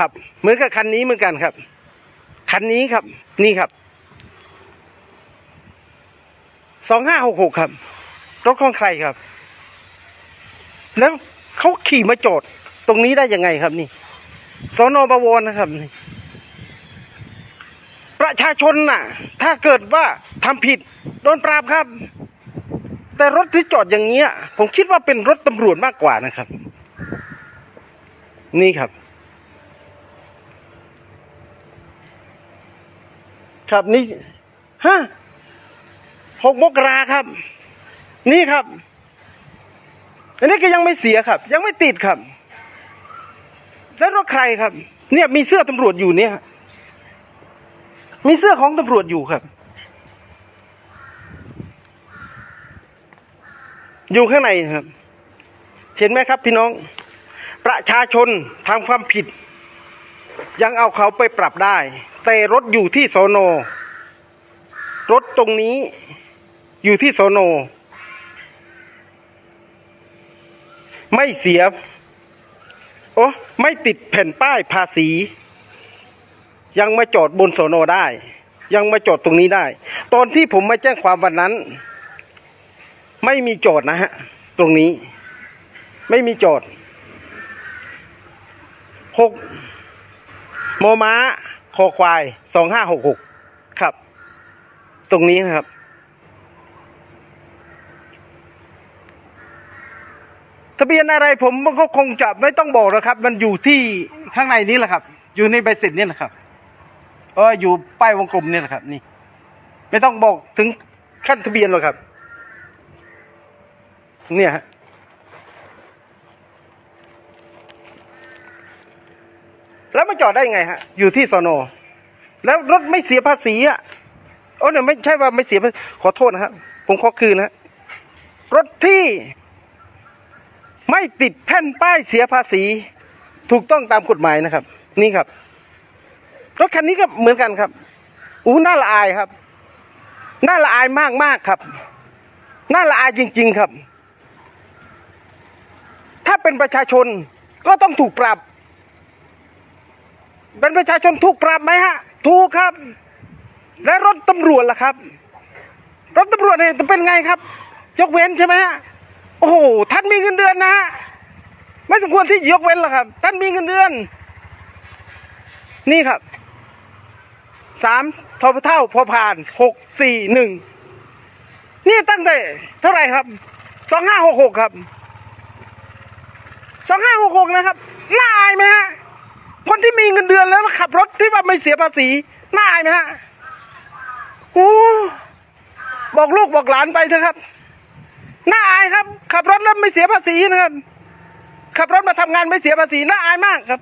ครับเหมือนกับคันนี้เหมือนกันครับ คันนี้ครับ นี่ครับสองห้าหกหกครับ รถของใครครับ แล้วเขาขี่มาจอดตรงนี้ได้ยังไงครับนี่สอนอบวรนะครับนี่ประชาชนน่ะ ถ้าเกิดว่าทำผิดโดนปราบครับ แต่รถที่จอดอย่างเงี้ย ผมคิดว่าเป็นรถตำรวจมากกว่านะครับ นี่ครับ ครับนี่ฮะหกมกราครับ นี่ครับ อันนี้ก็ยังไม่เสียครับ ยังไม่ติดครับ แล้วรถใครครับ เนี่ยมีเสื้อตำรวจอยู่เนี่ย มีเสื้อของตำรวจอยู่ครับ อยู่ข้างในครับ เห็นไหมครับ พี่น้อง ประชาชนทำความผิด ยังเอาเขาไปปรับได้ แต่รถอยู่ที่สอนรถตรงนี้อยู่ที่สอนไม่เสีย โอ้ไม่ติดแผ่นป้ายภาษี ยังมาจอดบนสอนได้ ยังมาจอดตรงนี้ได้ ตอนที่ผมมาแจ้งความวันนั้น ไม่มีจอดนะฮะ ตรงนี้ ไม่มีจอดหก โมม้าคอควายสองห้าหกหกครับ ตรงนี้นะครับ ทะเบียนอะไรผมมันก็คงจะไม่ต้องบอกแล้วครับ มันอยู่ที่ข้างในนี้แหละครับ อยู่ในใบเสร็จนี่แหละครับเอออยู่ป้ายวงกลมนี่แหละครับ นี่ ไม่ต้องบอกถึงขั้นทะเบียนหรอกครับ เนี่ยฮะ แล้วมาจอดได้ไงฮะ อยู่ที่สนแล้วรถไม่เสียภาษีอะโอ้เนี่ยไม่ใช่ว่าไม่เสียภาษีขอโทษนะครับผมขอคืนนะฮะรถที่ไม่ติดแผ่นป้ายเสียภาษี ถูกต้องตามกฎหมายนะครับ นี่ครับ รถคันนี้ก็เหมือนกันครับอู้น่าละอายครับน่าละอายมากมากครับน่าละอายจริง ๆครับ ถ้าเป็นประชาชนก็ต้องถูกปรับ เป็นประชาชนถูกปรับไหมฮะ ถูกครับ และรถตำรวจล่ะครับ รถตำรวจเนี่ยจะเป็นไงครับ ยกเว้นใช่ไหมฮะ โอ้โห ท่านมีเงินเดือนนะฮะ ไม่สมควรที่ยกเว้นหรอกครับ ท่านมีเงินเดือน นี่ครับสามทอพเท่าพอผ่านหกสี่หนึ่งนี่ตั้งแต่เท่าไหร่ครับสองห้าหกหกครับสองห้าหกหกนะครับน่าอายไหมฮะ คน ที่มีเงินเดือนแล้วขับรถที่ว่าไม่เสียภาษีน่าอายไหมฮะโอ้บอกลูกบอกหลานไปเถอะครับน่าอายครับ ขับรถแล้วไม่เสียภาษีนะครับ ขับรถมาทำงานไม่เสียภาษีน่าอายมากครับ